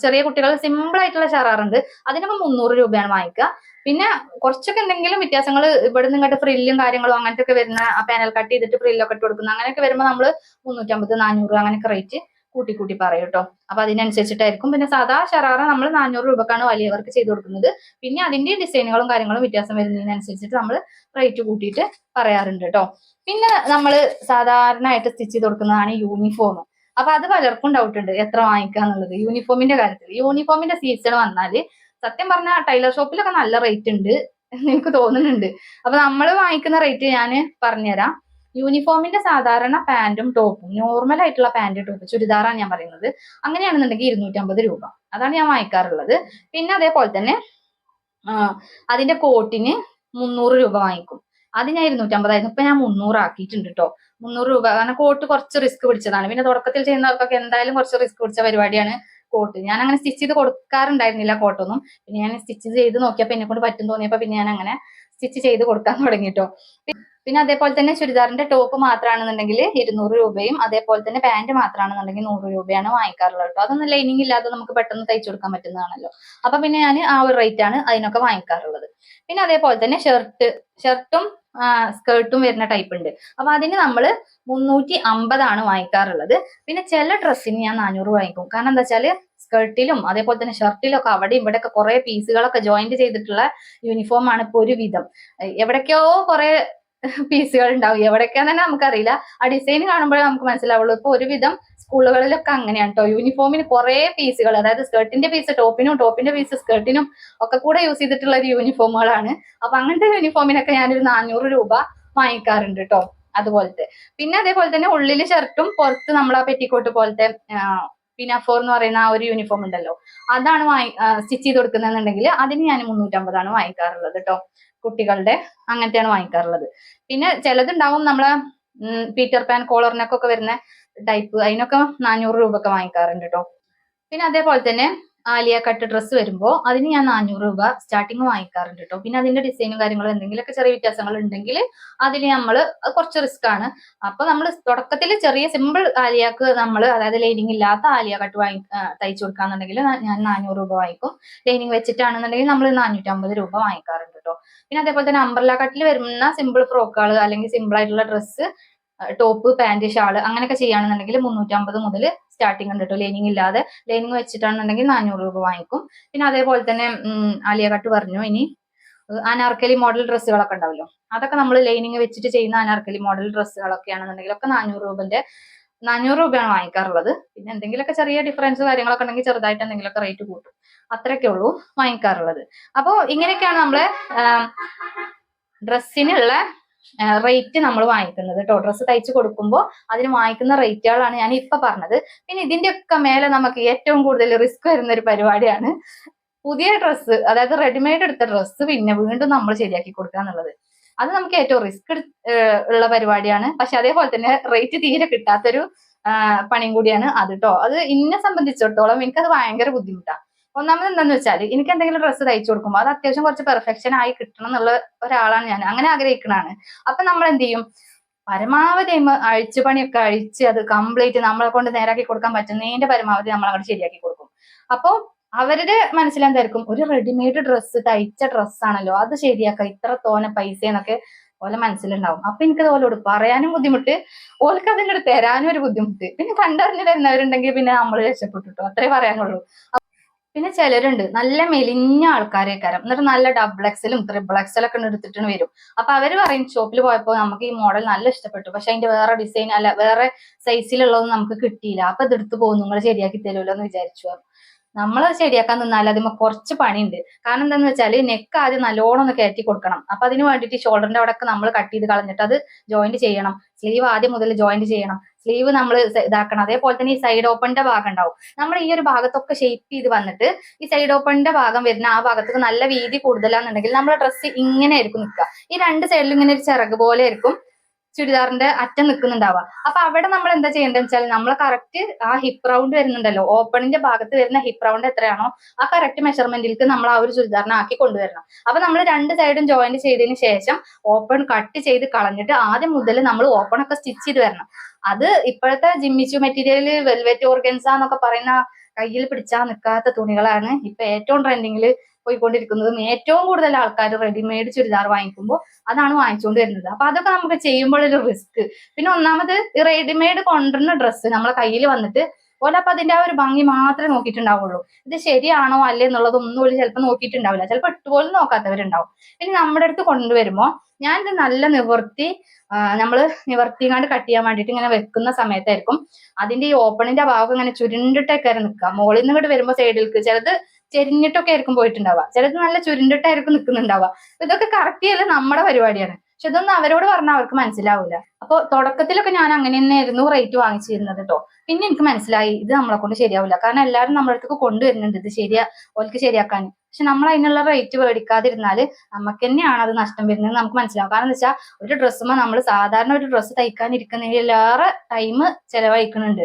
ചെറിയ കുട്ടികൾ സിമ്പിൾ ആയിട്ടുള്ള ഷറാറുണ്ട് അതിനൊക്കെ മുന്നൂറ് രൂപയാണ് വാങ്ങിക്കുക. പിന്നെ കുറച്ചൊക്കെ എന്തെങ്കിലും വ്യത്യാസങ്ങൾ ഇവിടെ നിന്ന് ഇങ്ങോട്ട് ഫ്രില്ലും കാര്യങ്ങളും അങ്ങനത്തെ ഒക്കെ വരുന്ന പാനൽ കട്ട് ചെയ്തിട്ട് ഫ്രില്ലൊക്കെ ഇട്ട് കൊടുക്കുന്ന അങ്ങനെയൊക്കെ വരുമ്പോൾ നമ്മൾ മുന്നൂറ്റമ്പത് നാനൂറ് അങ്ങനെയൊക്കെ റേറ്റ് കൂട്ടി കൂട്ടി പറയും കേട്ടോ. അപ്പൊ അതിനനുസരിച്ചിട്ടായിരിക്കും. പിന്നെ സാധാ ഷറാറ നമ്മൾ നാനൂറ് രൂപക്കാണ് വലിയവർക്ക് ചെയ്തു കൊടുക്കുന്നത്. പിന്നെ അതിന്റെ ഡിസൈനുകളും കാര്യങ്ങളും വ്യത്യാസം വരുന്നതിനനുസരിച്ചിട്ട് നമ്മൾ റേറ്റ് കൂട്ടിയിട്ട് പറയാറുണ്ട് കേട്ടോ. പിന്നെ നമ്മൾ സാധാരണയായിട്ട് സ്റ്റിച്ച് ചെയ്ത് കൊടുക്കുന്നതാണ് യൂണിഫോം അപ്പൊ അത് പലർക്കും ഡൗട്ട് ഉണ്ട്. എത്ര വാങ്ങിക്കാന്നുള്ളത് യൂണിഫോമിന്റെ കാര്യത്തിൽ. യൂണിഫോമിന്റെ സീസൺ വന്നാൽ സത്യം പറഞ്ഞാൽ ടൈലർ ഷോപ്പിലൊക്കെ നല്ല റേറ്റ് ഉണ്ട് എനിക്ക് തോന്നുന്നുണ്ട്. അപ്പൊ നമ്മൾ വാങ്ങിക്കുന്ന റേറ്റ് ഞാൻ പറഞ്ഞുതരാം. യൂണിഫോമിന്റെ സാധാരണ പാന്റും ടോപ്പും നോർമൽ ആയിട്ടുള്ള പാന്റ് ടോപ്പ് ചുരിദാറാണ് ഞാൻ പറയുന്നത്. അങ്ങനെയാണെന്നുണ്ടെങ്കിൽ ഇരുന്നൂറ്റമ്പത് രൂപ. അതാണ് ഞാൻ വാങ്ങിക്കാറുള്ളത്. പിന്നെ അതേപോലെ തന്നെ അതിന്റെ കോട്ടിന് മുന്നൂറ് രൂപ വാങ്ങിക്കും. അത് ഞാൻ ഇരുന്നൂറ്റമ്പതായിരുന്നു. ഇപ്പൊ ഞാൻ മുന്നൂറ് ആക്കിയിട്ടുണ്ട് കേട്ടോ മുന്നൂറ് രൂപ. കാരണം കോട്ട് കുറച്ച് റിസ്ക് പിടിച്ചതാണ്. പിന്നെ തുടക്കത്തിൽ ചെയ്യുന്നവർക്കൊക്കെ എന്തായാലും കുറച്ച് റിസ്ക് പിടിച്ച പരിപാടിയാണ് കോട്ട് ഞാൻ അങ്ങനെ സ്റ്റിച്ച് ചെയ്ത് കൊടുക്കാറുണ്ടായിരുന്നില്ല കോട്ടൊന്നും പിന്നെ ഞാൻ സ്റ്റിച്ച് ചെയ്ത് നോക്കിയപ്പോ എന്നെ കൊണ്ട് പറ്റും തോന്നിയപ്പോ പിന്നെ ഞാൻ അങ്ങനെ സ്റ്റിച്ച് ചെയ്ത് കൊടുക്കാൻ തുടങ്ങി കേട്ടോ പിന്നെ അതേപോലെ തന്നെ ചുരിദാറിന്റെ ടോപ്പ് മാത്രമാണെന്നുണ്ടെങ്കിൽ ഇരുന്നൂറ് രൂപയും അതേപോലെ തന്നെ പാന്റ് മാത്രമാണെന്നുണ്ടെങ്കിൽ നൂറ് രൂപയാണ് വാങ്ങിക്കാറുള്ളത് കേട്ടോ അതൊന്നും ലൈനിങ് ഇല്ലാതെ നമുക്ക് പെട്ടെന്ന് തയ്ച്ചു കൊടുക്കാൻ പറ്റുന്നതാണല്ലോ. അപ്പൊ പിന്നെ ഞാൻ ആ ഒരു റേറ്റ് ആണ് അതിനൊക്കെ വാങ്ങിക്കാറുള്ളത്. പിന്നെ അതേപോലെ തന്നെ ഷർട്ട് ഷർട്ടും സ്കേർട്ടും വരുന്ന ടൈപ്പ് ഉണ്ട്. അപ്പൊ അതിന് നമ്മൾ മുന്നൂറ്റി അമ്പതാണ് വാങ്ങിക്കാറുള്ളത്. പിന്നെ ചില ഡ്രസ്സിന് ഞാൻ നാനൂറ് വാങ്ങിക്കും. കാരണം എന്താ വെച്ചാൽ സ്കേർട്ടിലും അതേപോലെ തന്നെ ഷർട്ടിലും ഒക്കെ അവിടെ ഇവിടെ ഒക്കെ കുറെ പീസുകളൊക്കെ ജോയിന്റ് ചെയ്തിട്ടുള്ള യൂണിഫോം ആണ് ഇപ്പൊ ഒരു വിധം. എവിടേക്കോ കുറെ പീസുകൾ ഉണ്ടാവും. എവിടേക്കാന്ന് തന്നെ നമുക്കറിയില്ല. ആ ഡിസൈൻ കാണുമ്പോഴേ നമുക്ക് മനസ്സിലാവുള്ളൂ. ഇപ്പൊ ഒരുവിധം സ്കൂളുകളിലൊക്കെ അങ്ങനെയാണ് കേട്ടോ യൂണിഫോമിന് കുറെ പീസുകൾ അതായത് സ്കേർട്ടിന്റെ പീസ് ടോപ്പിനും ടോപ്പിന്റെ പീസ് സ്കേർട്ടിനും ഒക്കെ കൂടെ യൂസ് ചെയ്തിട്ടുള്ള ഒരു യൂണിഫോമുകളാണ് അപ്പൊ അങ്ങനത്തെ യൂണിഫോമിനൊക്കെ ഞാനൊരു നാനൂറ് രൂപ വാങ്ങിക്കാറുണ്ട് കേട്ടോ അതുപോലത്തെ. പിന്നെ അതേപോലെ തന്നെ ഉള്ളിൽ ഷർട്ടും പുറത്ത് നമ്മൾ ആ പെറ്റിക്കോട്ട് പോലത്തെ പിനാഫോർ എന്ന് പറയുന്ന ആ ഒരു യൂണിഫോം ഉണ്ടല്ലോ. അതാണ് വാങ്ങി സ്റ്റിച്ച് ചെയ്ത് കൊടുക്കുന്നതെന്നുണ്ടെങ്കിൽ അതിന് ഞാൻ മുന്നൂറ്റമ്പതാണ് വാങ്ങിക്കാറുള്ളത് കേട്ടോ. കുട്ടികളുടെ അങ്ങനത്തെയാണ് വാങ്ങിക്കാറുള്ളത്. പിന്നെ ചിലതുണ്ടാവും നമ്മളെ പീറ്റർ പാൻ കോളറിനൊക്കെ വരുന്ന ടൈപ്പ് അതിനൊക്കെ നാനൂറ് രൂപ ഒക്കെ വാങ്ങിക്കാറുണ്ട് കേട്ടോ. പിന്നെ അതേപോലെ തന്നെ ആലിയ കട്ട് ഡ്രസ്സ് വരുമ്പോൾ അതിന് ഞാൻ നാനൂറ് രൂപ സ്റ്റാർട്ടിങ് വാങ്ങിക്കാറുണ്ട് കേട്ടോ പിന്നെ അതിന്റെ ഡിസൈനും കാര്യങ്ങളും എന്തെങ്കിലുമൊക്കെ ചെറിയ വ്യത്യാസങ്ങൾ ഉണ്ടെങ്കിൽ അതിൽ നമ്മൾ കുറച്ച് റിസ്ക് ആണ്. അപ്പൊ നമ്മൾ തുടക്കത്തിൽ ചെറിയ സിമ്പിൾ ആലിയാക്ക് നമ്മൾ അതായത് ലൈനിങ് ഇല്ലാത്ത ആലിയ കട്ട് വാങ്ങി തയ്ച്ചു കൊടുക്കാന്നുണ്ടെങ്കിൽ ഞാൻ നാനൂറ് രൂപ വാങ്ങിക്കും. ലൈനിങ് വെച്ചിട്ടാണെന്നുണ്ടെങ്കിൽ നമ്മൾ നാനൂറ്റമ്പത് രൂപ വാങ്ങിക്കാറുണ്ട് കേട്ടോ പിന്നെ അതേപോലെ തന്നെ അംബ്രല കട്ടിൽ വരുന്ന സിമ്പിൾ ഫ്രോക്കുകൾ അല്ലെങ്കിൽ സിമ്പിൾ ആയിട്ടുള്ള ഡ്രസ്സ് ടോപ്പ് പാന്റ് ഷാൾ അങ്ങനെയൊക്കെ ചെയ്യുകയാണെന്നുണ്ടെങ്കിൽ മുന്നൂറ്റമ്പത് മുതൽ സ്റ്റാർട്ടിംഗ് ഉണ്ട് കേട്ടോ ലൈനിങ് ഇല്ലാതെ ലൈനിങ് വെച്ചിട്ടാണെന്നുണ്ടെങ്കിൽ നാനൂറ് രൂപ വാങ്ങിക്കും. പിന്നെ അതേപോലെ തന്നെ ആലിയ കട്ട് പറഞ്ഞു. ഇനി അനാർക്കലി മോഡൽ ഡ്രസ്സുകളൊക്കെ ഉണ്ടാവല്ലോ. അതൊക്കെ നമ്മൾ ലൈനിങ് വെച്ചിട്ട് ചെയ്യുന്ന അനാർക്കലി മോഡൽ ഡ്രസ്സുകളൊക്കെ ആണെന്നുണ്ടെങ്കിൽ ഒക്കെ നാനൂറ് രൂപന്റെ നാനൂറ് രൂപയാണ് വാങ്ങിക്കാറുള്ളത്. പിന്നെ എന്തെങ്കിലുമൊക്കെ ചെറിയ ഡിഫറൻസ് കാര്യങ്ങളൊക്കെ ഉണ്ടെങ്കിൽ ചെറുതായിട്ട് എന്തെങ്കിലുമൊക്കെ റേറ്റ് കൂട്ടും. അത്രയൊക്കെ ഉള്ളൂ വാങ്ങിക്കാറുള്ളത്. അപ്പോൾ ഇങ്ങനെയൊക്കെയാണ് നമ്മളെ ഡ്രസ്സിനുള്ള റേറ്റ് നമ്മൾ വാങ്ങിക്കുന്നത് കേട്ടോ ഡ്രസ്സ് തയ്ച്ചു കൊടുക്കുമ്പോൾ അതിന് വാങ്ങിക്കുന്ന റേറ്റുകളാണ് ഞാൻ ഇപ്പൊ പറഞ്ഞത്. പിന്നെ ഇതിന്റെയൊക്കെ മേലെ നമുക്ക് ഏറ്റവും കൂടുതൽ റിസ്ക് വരുന്ന ഒരു പരിപാടിയാണ് പുതിയ ഡ്രസ്സ് അതായത് റെഡിമെയ്ഡ് എടുത്ത ഡ്രസ്സ് പിന്നെ വീണ്ടും നമ്മൾ ശരിയാക്കി കൊടുക്കുക എന്നുള്ളത്. അത് നമുക്ക് ഏറ്റവും റിസ്ക് ഉള്ള പരിപാടിയാണ്. പക്ഷെ അതേപോലെ തന്നെ റേറ്റ് തീരെ കിട്ടാത്തൊരു പണിയും കൂടിയാണ് അത് കേട്ടോ അത് എന്നെ സംബന്ധിച്ചിടത്തോളം എനിക്കത് ഭയങ്കര ബുദ്ധിമുട്ടാണ് ഒന്നാമത് എന്താന്ന് വെച്ചാൽ എനിക്ക് എന്തെങ്കിലും ഡ്രസ്സ് തയ്ച്ചു കൊടുക്കുമ്പോൾ അത് അത്യാവശ്യം കുറച്ച് പെർഫെക്ഷൻ ആയി കിട്ടണം എന്നുള്ള ഒരാളാണ് ഞാൻ. അങ്ങനെ ആഗ്രഹിക്കണാണ് അപ്പൊ നമ്മൾ എന്ത് ചെയ്യും പരമാവധി അഴിച്ച് പണിയൊക്കെ അഴിച്ച് അത് കംപ്ലീറ്റ് നമ്മളെ കൊണ്ട് നേരാക്കി കൊടുക്കാൻ പറ്റുന്നതിന്റെ പരമാവധി നമ്മൾ അങ്ങോട്ട് ശരിയാക്കി കൊടുക്കും. അപ്പൊ അവരുടെ മനസ്സിലെന്തായിരിക്കും ഒരു റെഡിമെയ്ഡ് ഡ്രസ്സ് തയ്ച്ച ഡ്രസ്സാണല്ലോ അത് ശരിയാക്കാം ഇത്ര തോനെ പൈസ എന്നൊക്കെ ഓലെ മനസ്സിലുണ്ടാവും. അപ്പൊ എനിക്ക് ഓലോട് പറയാനും ബുദ്ധിമുട്ട് ഓൾക്ക് അതിന്റെ തരാനും ഒരു ബുദ്ധിമുട്ട്. പിന്നെ കണ്ടറിഞ്ഞ് തരുന്നവരുണ്ടെങ്കിൽ പിന്നെ നമ്മൾ രക്ഷപ്പെട്ടിട്ടോ. അത്രേ പറയാനുള്ളൂ. പിന്നെ ചിലരുണ്ട് നല്ല മെലിഞ്ഞ ആൾക്കാരെ ആൾക്കാരേക്കാരം. എന്നിട്ട് നല്ല ഡബിൾ എക്സലും ത്രിബിൾ ഒക്കെ എടുത്തിട്ട് വരും. അപ്പൊ അവർ പറയും ഷോപ്പിൽ പോയപ്പോൾ നമുക്ക് ഈ മോഡൽ നല്ല ഇഷ്ടപ്പെട്ടു. പക്ഷെ അതിന്റെ വേറെ ഡിസൈൻ അല്ല വേറെ സൈസിലുള്ളതൊന്നും നമുക്ക് കിട്ടിയില്ല. അപ്പൊ ഇത് എടുത്തു പോകും നിങ്ങൾ ശരിയാക്കി തരുമല്ലോ എന്ന് വിചാരിച്ചു. നമ്മൾ ശരിയാക്കാൻ നിന്നാൽ അതിന് കുറച്ച് പണിയുണ്ട്. കാരണം എന്താന്ന് വെച്ചാൽ നെക്ക് ആദ്യം നല്ലോണം ഒന്ന് കയറ്റി കൊടുക്കണം. അപ്പൊ അതിന് വേണ്ടിയിട്ട് ഷോൾഡറിന്റെ അവിടെ നമ്മൾ കട്ട് ചെയ്ത് കളഞ്ഞിട്ട് അത് ജോയിന്റ് ചെയ്യണം. സ്ലീവ് ആദ്യം മുതൽ ജോയിന്റ് ചെയ്യണം. സ്ലീവ് നമ്മൾ ഇതാക്കണം. അതേപോലെ തന്നെ ഈ സൈഡ് ഓപ്പണിന്റെ ഭാഗം ഉണ്ടാവും. നമ്മൾ ഈ ഒരു ഭാഗത്തൊക്കെ ഷേപ്പ് ചെയ്ത് വന്നിട്ട് ഈ സൈഡ് ഓപ്പണിന്റെ ഭാഗം വരുന്ന ആ ഭാഗത്തൊക്കെ നല്ല വീതി കൂടുതലാണെന്നുണ്ടെങ്കിൽ നമ്മുടെ ഡ്രസ്സ് ഇങ്ങനെ ആയിരിക്കും നിൽക്കുക. ഈ രണ്ട് സൈഡിലും ഇങ്ങനെ ഒരു ചിറക് പോലെ ആയിരിക്കും. ചുരിദാറിന്റെ അറ്റം നിൽക്കുന്നുണ്ടാവുക. അപ്പൊ അവിടെ നമ്മൾ എന്താ ചെയ്യേണ്ടത് വെച്ചാൽ നമ്മൾ കറക്റ്റ് ആ ഹിപ്പ് റൗണ്ട് വരുന്നുണ്ടല്ലോ. ഓപ്പണിന്റെ ഭാഗത്ത് വരുന്ന ഹിപ്പ് റൗണ്ട് എത്രയാണോ ആ കറക്റ്റ് മെഷർമെന്റിലേക്ക് നമ്മൾ ആ ഒരു ചുരിദാറിനെ ആക്കി കൊണ്ടുവരണം. അപ്പൊ നമ്മൾ രണ്ട് സൈഡും ജോയിന്റ് ചെയ്തതിന് ശേഷം ഓപ്പൺ കട്ട് ചെയ്ത് കളഞ്ഞിട്ട് ആദ്യം മുതൽ നമ്മൾ ഓപ്പൺ ഒക്കെ സ്റ്റിച്ച് ചെയ്ത് വരണം. അത് ഇപ്പോഴത്തെ ജിമ്മിച്ചു മെറ്റീരിയൽ വെൽവെറ്റ് ഓർഗൻസ എന്നൊക്കെ പറയുന്ന കയ്യിൽ പിടിച്ചാൽ നിൽക്കാത്ത തുണികളാണ് ഇപ്പൊ ഏറ്റവും ട്രെൻഡിങ്ങിൽ പോയിക്കൊണ്ടിരിക്കുന്നതും. ഏറ്റവും കൂടുതൽ ആൾക്കാർ റെഡിമെയ്ഡ് ചുരിദാർ വാങ്ങിക്കുമ്പോൾ അതാണ് വാങ്ങിച്ചുകൊണ്ട് വരുന്നത്. അപ്പൊ അതൊക്കെ നമുക്ക് ചെയ്യുമ്പോഴൊരു റിസ്ക് പിന്നെ ഒന്നാമത് ഈ റെഡിമെയ്ഡ് കൊണ്ടുവരുന്ന ഡ്രസ്സ് നമ്മളെ കയ്യിൽ വന്നിട്ട് ഓല അപ്പൊ അതിന്റെ ആ ഒരു ഭംഗി മാത്രമേ നോക്കിയിട്ടുണ്ടാവുള്ളൂ. ഇത് ശരിയാണോ അല്ലേ എന്നുള്ളത് ഒന്നും ഓൽ ചിലപ്പോൾ നോക്കിയിട്ടുണ്ടാവില്ല. ചിലപ്പോൾ ഇട്ടുപോലും നോക്കാത്തവരുണ്ടാവും. പിന്നെ നമ്മുടെ അടുത്ത് കൊണ്ടുവരുമ്പോ ഞാൻ ഇത് നല്ല നിവർത്തി നമ്മൾ നിവർത്തിങ്ങാണ്ട് കട്ട് ചെയ്യാൻ വേണ്ടിയിട്ട് ഇങ്ങനെ വെക്കുന്ന സമയത്തായിരിക്കും അതിന്റെ ഈ ഓപ്പണിന്റെ ഭാഗം ഇങ്ങനെ ചുരുണ്ടിട്ടൊക്കെ നിൽക്കുക മുകളിൽ നിന്ന് ഇങ്ങോട്ട് വരുമ്പോ സൈഡിലേക്ക് ചിലത് ചെരിഞ്ഞിട്ടൊക്കെ ആയിരിക്കും പോയിട്ടുണ്ടാവുക. ചിലത് നല്ല ചുരുണ്ടിട്ടായിരിക്കും നിൽക്കുന്നുണ്ടാവുക ഇതൊക്കെ കറക്റ്റ് ചെയ്യൽ നമ്മുടെ പരിപാടിയാണ്. പക്ഷെ ഇതൊന്നും അവരോട് പറഞ്ഞാൽ അവർക്ക് മനസ്സിലാവില്ല അപ്പൊ തുടക്കത്തിലൊക്കെ ഞാൻ അങ്ങനെ തന്നെയായിരുന്നു റേറ്റ് വാങ്ങിച്ചിരുന്നത് കേട്ടോ പിന്നെ എനിക്ക് മനസ്സിലായി ഇത് നമ്മളെ കൊണ്ട് ശരിയാവില്ല കാരണം എല്ലാവരും നമ്മുടെ അടുത്തേക്ക് കൊണ്ടുവരുന്നുണ്ട് ഇത് ശരിയാ ഓൽക്ക് ശരിയാക്കാൻ. പക്ഷെ നമ്മൾ അതിനുള്ള റേറ്റ് മേടിക്കാതിരുന്നാൽ നമുക്ക് തന്നെയാണ് അത് നഷ്ടം വരുന്നത് നമുക്ക് മനസ്സിലാവും. കാരണം എന്താ വെച്ചാൽ ഒരു ഡ്രസ്സുമ്പോൾ നമ്മൾ സാധാരണ ഒരു ഡ്രസ്സ് തയ്ക്കാൻ ഇരിക്കുന്നതിലേറെ ടൈം ചെലവഴിക്കുന്നുണ്ട്.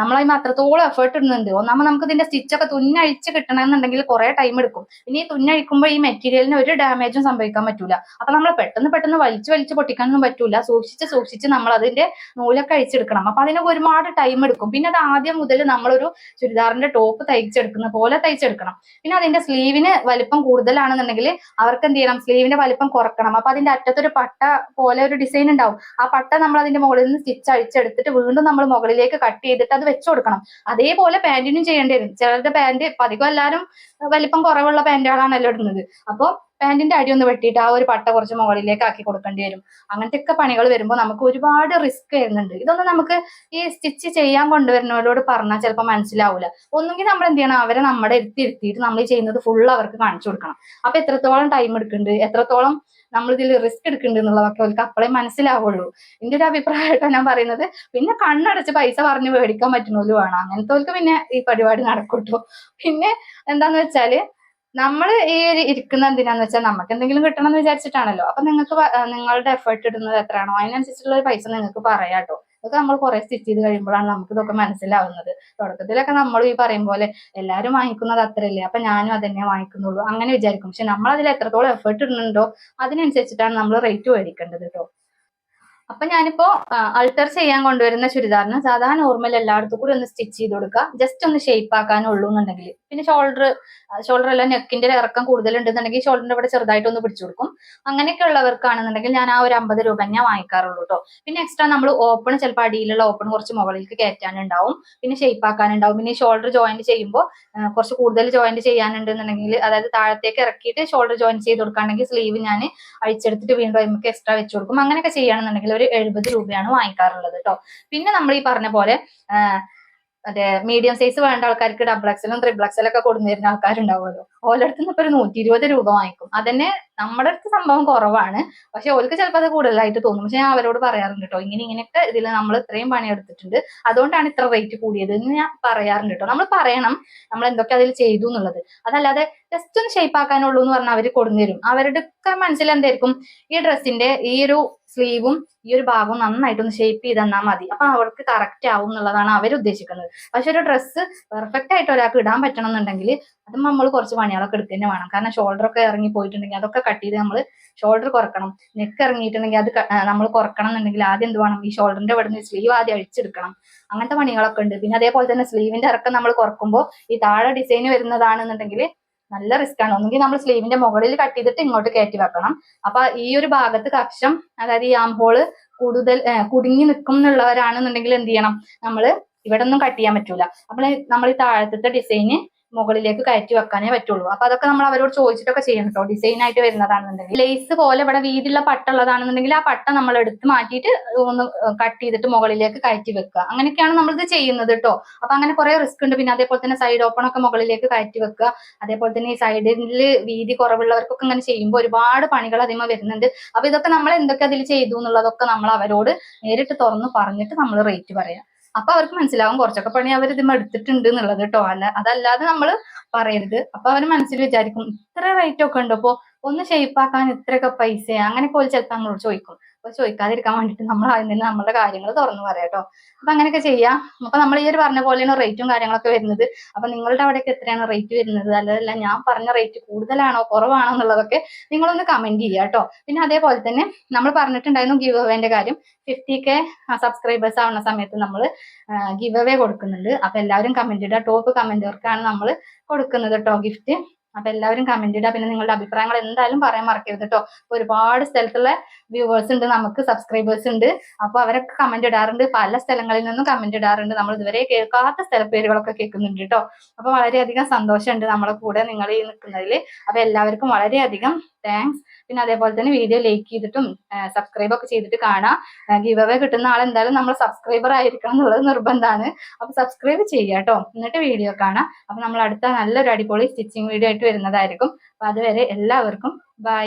നമ്മൾ അതിന് അത്രത്തോളം എഫേർട്ട് ഇടുന്നുണ്ട്. ഒന്നാമത് നമുക്ക് ഇതിന്റെ സ്റ്റിച്ചൊക്കെ തുന്നഴിച്ച് കിട്ടണമെന്നുണ്ടെങ്കിൽ കുറെ ടൈം എടുക്കും. ഇനി തുന്നഴിക്കുമ്പോൾ ഈ മെറ്റീരിയലിന് ഒരു ഡാമേജും സംഭവിക്കാൻ പറ്റൂല. അപ്പൊ നമ്മൾ പെട്ടെന്ന് പെട്ടെന്ന് വലിച്ചു വലിച്ച് പൊട്ടിക്കാനൊന്നും പറ്റൂല. സൂക്ഷിച്ച് സൂക്ഷിച്ച് നമ്മൾ അതിന്റെ നൂലൊക്കെ അഴിച്ചെടുക്കണം അപ്പൊ അതിനൊക്കെ ഒരുപാട് ടൈം എടുക്കും. പിന്നെ അത് ആദ്യം മുതൽ നമ്മളൊരു ചുരിദാറിന്റെ ടോപ്പ് തയ്ച്ചെടുക്കുന്ന പോലെ തയ്ച്ചെടുക്കണം. പിന്നെ അതിന്റെ സ്ലീവിന് വലിപ്പം കൂടുതലാണെന്നുണ്ടെങ്കിൽ അവർക്ക് എന്ത് ചെയ്യണം? സ്ലീവിന്റെ വലിപ്പം കുറക്കണം. അപ്പൊ അതിന്റെ അറ്റത്തൊരു പട്ട പോലെ ഒരു ഡിസൈൻ ഉണ്ടാവും. ആ പട്ട നമ്മൾ അതിന്റെ മുകളിൽ നിന്ന് സ്റ്റിച്ച് അഴിച്ചെടുത്തിട്ട് വീണ്ടും നമ്മൾ മുകളിലേക്ക് കട്ട് ചെയ്തിട്ട് അത് വെച്ചു കൊടുക്കണം. അതേപോലെ പാന്റിനും ചെയ്യേണ്ടി വരും. ചിലരുടെ പാന്റ് അധികം എല്ലാവരും വലിപ്പം കുറവുള്ള പാന്റുകളാണല്ലോ ഇടുന്നത്. അപ്പോൾ പാന്റിന്റെ അടി ഒന്ന് വെട്ടിയിട്ട് ആ ഒരു പട്ട കുറച്ച് മുകളിലേക്ക് ആക്കി കൊടുക്കേണ്ടി വരും. അങ്ങനത്തെ ഒക്കെ പണികൾ വരുമ്പോൾ നമുക്ക് ഒരുപാട് റിസ്ക് വരുന്നുണ്ട്. ഇതൊന്നും നമുക്ക് ഈ സ്റ്റിച്ച് ചെയ്യാൻ കൊണ്ടുവരുന്നവരോട് പറഞ്ഞാൽ ചിലപ്പോൾ മനസ്സിലാവില്ല ഒന്നുകിൽ നമ്മൾ എന്ത് ചെയ്യണം? അവരെ നമ്മുടെ ഇരുത്തി ഇരുത്തിയിട്ട് നമ്മൾ ചെയ്യുന്നത് ഫുൾ അവർക്ക് കാണിച്ചു കൊടുക്കണം. അപ്പൊ എത്രത്തോളം ടൈം എടുക്കുന്നുണ്ട്? എത്രത്തോളം നമ്മൾ ഇതിൽ റിസ്ക് എടുക്കുന്നുണ്ട് എന്നുള്ളതൊക്കെ അവർക്ക് അപ്പോഴേ മനസ്സിലാവുള്ളൂ. എന്റെ ഒരു അഭിപ്രായമായിട്ടാണ് ഞാൻ പറയുന്നത്. പിന്നെ കണ്ണടച്ച് പൈസ പറഞ്ഞ് മേടിക്കാൻ പറ്റുന്നവര് വേണം അങ്ങനത്തെ പിന്നെ ഈ പരിപാടി നടക്കൂട്ടോ. പിന്നെ എന്താന്ന് വെച്ചാൽ നമ്മൾ ഈ ഇരിക്കുന്ന എന്തിനാന്ന് വെച്ചാൽ നമുക്ക് എന്തെങ്കിലും കിട്ടണം എന്ന് വിചാരിച്ചിട്ടാണല്ലോ. അപ്പൊ നിങ്ങൾക്ക് നിങ്ങളുടെ എഫേർട്ട് ഇടുന്നത് എത്രയാണോ? അതിനനുസരിച്ചുള്ള ഒരു പൈസ നിങ്ങൾക്ക് പറയാട്ടോ. ഇതൊക്കെ നമ്മൾ കുറെ സ്റ്റിച്ച് ചെയ്ത് കഴിയുമ്പോഴാണ് നമുക്ക് ഇതൊക്കെ മനസ്സിലാവുന്നത്. തുടക്കത്തിലൊക്കെ നമ്മൾ ഈ പറയും പോലെ എല്ലാവരും വാങ്ങിക്കുന്നത് അത്രയല്ലേ അപ്പൊ ഞാനും അതന്നെ വാങ്ങിക്കുന്നുള്ളൂ. അങ്ങനെ വിചാരിക്കും. പക്ഷെ നമ്മൾ അതിൽ എത്രത്തോളം എഫേർട്ട് ഇടുന്നുണ്ടോ അതിനനുസരിച്ചിട്ടാണ് നമ്മൾ റേറ്റ് മേടിക്കേണ്ടത് കേട്ടോ അപ്പൊ ഞാനിപ്പോ അൾട്ടർ ചെയ്യാൻ കൊണ്ടുവരുന്ന ചുരിദാറിന് സാധാരണ നോർമൽ എല്ലായിടത്തും കൂടി ഒന്ന് സ്റ്റിച്ച് ചെയ്ത് കൊടുക്കുക. ജസ്റ്റ് ഒന്ന് ഷേപ്പ് ആക്കാനുള്ളൂ എന്നുണ്ടെങ്കിൽ. പിന്നെ ഷോൾഡർ ഷോൾഡർ എല്ലാം നെക്കിന്റെ ഇറക്കം കൂടുതൽ ഉണ്ടെന്നുണ്ടെങ്കിൽ ഷോൾഡറിന്റെ ഇവിടെ ചെറുതായിട്ട് ഒന്ന് പിടിച്ചു കൊടുക്കും. അങ്ങനെയൊക്കെ ഉള്ളവർക്കാണെന്നുണ്ടെങ്കിൽ ഞാൻ ആ ഒരു അമ്പത് രൂപ ഞാൻ വാങ്ങിക്കാറുള്ളൂ കേട്ടോ പിന്നെ എക്സ്ട്രാ നമ്മൾ ഓപ്പൺ ചിലപ്പോൾ അടിയിലുള്ള ഓപ്പൺ കുറച്ച് മുകളിലേക്ക് കയറ്റാനുണ്ടാവും. പിന്നെ ഷേപ്പ് ആക്കാനുണ്ടാവും. പിന്നെ ഷോൾഡർ ജോയിന്റ് ചെയ്യുമ്പോൾ കുറച്ച് കൂടുതൽ ജോയിന്റ് ചെയ്യാനുണ്ടെന്നുണ്ടെങ്കിൽ അതായത് താഴത്തേക്ക് ഇറക്കിയിട്ട് ഷോൾഡർ ജോയിൻ ചെയ്ത് കൊടുക്കുകയാണെങ്കിൽ സ്ലീവ് ഞാൻ അഴിച്ചെടുത്തിട്ട് വീണ്ടും നമുക്ക് എക്സ്ട്രാ വെച്ച് കൊടുക്കും. അങ്ങനെയൊക്കെ ചെയ്യുകയാണെന്നുണ്ടെങ്കിൽ ഒരു എഴുപത് രൂപയാണ് വാങ്ങിക്കാറുള്ളത് കേട്ടോ പിന്നെ നമ്മൾ ഈ പറഞ്ഞ പോലെ മറ്റേ മീഡിയം സൈസ് വേണ്ട ആൾക്കാർക്ക് ഡബിൾ എക്സലും ത്രിബിൾ എക്സലും ഒക്കെ കൊടുന്നിരുന്ന ആൾക്കാരുണ്ടാവുമല്ലോ. ഓരോടത്ത് നിന്ന് ഇപ്പൊ ഒരു നൂറ്റി ഇരുപത് രൂപ വാങ്ങിക്കും. അതന്നെ നമ്മുടെ അടുത്ത് സംഭവം കുറവാണ്. പക്ഷെ ഓൾക്ക് ചിലപ്പോൾ അത് കൂടുതലായിട്ട് തോന്നും. പക്ഷെ ഞാൻ അവരോട് പറയാറുണ്ട് കേട്ടോ ഇങ്ങനെ ഇങ്ങനെയൊക്കെ ഇതിൽ നമ്മൾ ഇത്രയും പണി എടുത്തിട്ടുണ്ട്. അതുകൊണ്ടാണ് ഇത്ര റേറ്റ് കൂടിയത് എന്ന് ഞാൻ പറയാറുണ്ട് കേട്ടോ നമ്മൾ പറയണം നമ്മൾ എന്തൊക്കെ അതിൽ ചെയ്തു എന്നുള്ളത് അതല്ലാതെ ജസ്റ്റ് ഒന്ന് ഷേപ്പ് ആക്കാനുള്ളൂ എന്ന് പറഞ്ഞാൽ അവർ കൊടുന്നുതരും അവരുടെ ഒക്കെ മനസ്സിൽ എന്തായിരിക്കും? ഈ ഡ്രസ്സിന്റെ ഈ ഒരു സ്ലീവും ഈ ഒരു ഭാഗവും നന്നായിട്ട് ഒന്ന് ഷേപ്പ് ചെയ്ത് തന്നാൽ മതി. അപ്പൊ അവർക്ക് കറക്റ്റ് ആവും എന്നുള്ളതാണ് അവർ ഉദ്ദേശിക്കുന്നത്. പക്ഷെ ഒരു ഡ്രസ്സ് പെർഫെക്റ്റ് ആയിട്ട് ഒരാൾക്ക് ഇടാൻ പറ്റണം എന്നുണ്ടെങ്കിൽ അത് നമ്മൾ കുറച്ച് പണികളൊക്കെ എടുക്കുക തന്നെ വേണം. കാരണം ഷോൾഡർ ഒക്കെ ഇറങ്ങി പോയിട്ടുണ്ടെങ്കിൽ അതൊക്കെ കട്ട് ചെയ്ത് നമ്മൾ ഷോൾഡർ കുറക്കണം. നെക്ക് ഇറങ്ങിയിട്ടുണ്ടെങ്കിൽ അത് നമ്മൾ കുറക്കണം എന്നുണ്ടെങ്കിൽ ആദ്യം എന്ത് വേണം? ഈ ഷോൾഡറിന്റെ ഇവിടെ നിന്ന് സ്ലീവ് ആദ്യം അഴിച്ചെടുക്കണം. അങ്ങനത്തെ പണികളൊക്കെ ഉണ്ട്. പിന്നെ അതേപോലെ തന്നെ സ്ലീവിന്റെ ഇറക്കം നമ്മൾ കുറക്കുമ്പോൾ ഈ താഴെ ഡിസൈൻ വരുന്നതാണെന്നുണ്ടെങ്കിൽ നല്ല റിസ്ക് ആണ്. ഒന്നുകിൽ നമ്മൾ സ്ലീവിന്റെ മുകളിൽ കട്ട് ചെയ്തിട്ട് ഇങ്ങോട്ട് കയറ്റി വെക്കണം. അപ്പൊ ഈ ഒരു ഭാഗത്ത് കക്ഷം അതായത് ഈ ആം ഹോൾ കൂടുതൽ കുടുങ്ങി നിൽക്കും എന്നുള്ളവരാണെന്നുണ്ടെങ്കിൽ എന്ത് ചെയ്യണം? നമ്മൾ ഇവിടെ ഒന്നും കട്ട് ചെയ്യാൻ പറ്റൂല. അപ്പോൾ നമ്മൾ ഈ താഴത്തെ ഡിസൈന് മുകളിലേക്ക് കയറ്റി വെക്കാനേ പറ്റുള്ളൂ. അപ്പൊ അതൊക്കെ നമ്മൾ അവരോട് ചോദിച്ചിട്ടൊക്കെ ചെയ്യണം കേട്ടോ ഡിസൈൻ ആയിട്ട് വരുന്നതാണെന്നുണ്ടെങ്കിൽ. ലേസ് പോലെ ഇവിടെ വീതിയുള്ള പട്ട ഉള്ളതാണെന്നുണ്ടെങ്കിൽ ആ പട്ട നമ്മൾ എടുത്ത് മാറ്റിയിട്ട് ഒന്ന് കട്ട് ചെയ്തിട്ട് മുകളിലേക്ക് കയറ്റി വെക്കുക. അങ്ങനെയൊക്കെയാണ് ഇത് ചെയ്യുന്നത് കേട്ടോ അപ്പൊ അങ്ങനെ കുറെ റിസ്ക് ഉണ്ട്. പിന്നെ അതേപോലെ തന്നെ സൈഡ് ഓപ്പൺ ഒക്കെ മുകളിലേക്ക് കയറ്റി വെക്കുക. അതേപോലെ തന്നെ ഈ സൈഡിൽ വീതി കുറവുള്ളവർക്കൊക്കെ ഇങ്ങനെ ചെയ്യുമ്പോൾ ഒരുപാട് പണികൾ അതിമ വരുന്നുണ്ട്. അപ്പൊ ഇതൊക്കെ നമ്മൾ എന്തൊക്കെ അതിൽ ചെയ്തു എന്നുള്ളതൊക്കെ നമ്മൾ അവരോട് നേരിട്ട് തുറന്ന് പറഞ്ഞിട്ട് നമ്മൾ റേറ്റ് പറയാം. അപ്പൊ അവർക്ക് മനസ്സിലാവും. കുറച്ചൊക്കെ പണി അവർ ഇത് എടുത്തിട്ടുണ്ട് എന്നുള്ളത് കേട്ടോ അല്ല അതല്ലാതെ നമ്മൾ പറയരുത്. അപ്പൊ അവർ മനസ്സിൽ വിചാരിക്കും ഇത്ര റേറ്റ് ഒക്കെ ഉണ്ടോ? അപ്പോ ഒന്ന് ഷേപ്പ് ആക്കാൻ ഇത്രയൊക്കെ പൈസ അങ്ങനെയൊക്കെ ഒരു ചിലപ്പോൾ നമ്മളോട് ചോദിക്കും അപ്പൊ ചോദിക്കാതിരിക്കാൻ വേണ്ടിട്ട് നമ്മൾ ആദ്യം തന്നെ നമ്മളുടെ കാര്യങ്ങൾ തുറന്നു പറയാം കേട്ടോ. അപ്പൊ അങ്ങനെയൊക്കെ ചെയ്യാം. അപ്പൊ നമ്മൾ ഈ ഒരു പറഞ്ഞ പോലെയാണ് റേറ്റും കാര്യങ്ങളൊക്കെ വരുന്നത്. അപ്പൊ നിങ്ങളുടെ അവിടെയൊക്കെ എത്രയാണ് റേറ്റ് വരുന്നത്? അല്ലതല്ല ഞാൻ പറഞ്ഞ റേറ്റ് കൂടുതലാണോ കുറവാണോ എന്നുള്ളതൊക്കെ നിങ്ങളൊന്ന് കമന്റ് ചെയ്യുക കേട്ടോ. പിന്നെ അതേപോലെ തന്നെ നമ്മൾ പറഞ്ഞിട്ടുണ്ടായിരുന്നു ഗീവ് അവേന്റെ കാര്യം. ഫിഫ്റ്റി കെ സബ്സ്ക്രൈബേഴ്സ് ആവുന്ന സമയത്ത് നമ്മൾ ഗീവ് അവേ കൊടുക്കുന്നുണ്ട്. അപ്പൊ എല്ലാവരും കമന്റ് ഇടുക. ടോപ്പ് കമന്റുകാർക്കാണ് നമ്മൾ കൊടുക്കുന്നത് കേട്ടോ ഗിഫ്റ്റ് അപ്പൊ എല്ലാവരും കമന്റ് ഇടുക പിന്നെ നിങ്ങളുടെ അഭിപ്രായങ്ങൾ എന്തായാലും പറയാൻ മറക്കരുത് കേട്ടോ ഒരുപാട് സ്ഥലത്തുള്ള വ്യൂവേഴ്സ് ഉണ്ട് നമുക്ക് സബ്സ്ക്രൈബേഴ്സ് ഉണ്ട്. അപ്പൊ അവരൊക്കെ കമന്റ് ഇടാറുണ്ട്. പല സ്ഥലങ്ങളിൽ നിന്നും കമന്റ് ഇടാറുണ്ട്. നമ്മൾ ഇതുവരെ കേൾക്കാത്ത സ്ഥലപ്പേരുകളൊക്കെ കേൾക്കുന്നുണ്ട് കേട്ടോ അപ്പൊ വളരെയധികം സന്തോഷമുണ്ട് നമ്മളെ കൂടെ നിങ്ങൾ ഈ നിൽക്കുന്നതിൽ അപ്പൊ എല്ലാവർക്കും വളരെയധികം താങ്ക്സ് പിന്നെ അതേപോലെ തന്നെ വീഡിയോ ലൈക്ക് ചെയ്തിട്ടും സബ്സ്ക്രൈബ് ഒക്കെ ചെയ്തിട്ട് കാണാം. ഗിവ് അവേ കിട്ടുന്ന ആൾ എന്തായാലും നമ്മൾ സബ്സ്ക്രൈബർ ആയിരിക്കണം എന്നുള്ളത് നിർബന്ധമാണ്. അപ്പൊ സബ്സ്ക്രൈബ് ചെയ്യാം കേട്ടോ എന്നിട്ട് വീഡിയോ കാണാം. അപ്പൊ നമ്മൾ അടുത്ത നല്ലൊരു അടിപൊളി സ്റ്റിച്ചിങ് വീഡിയോ ആയിട്ട് വരുന്നതായിരിക്കും അപ്പൊ അതുവരെ എല്ലാവർക്കും ബൈ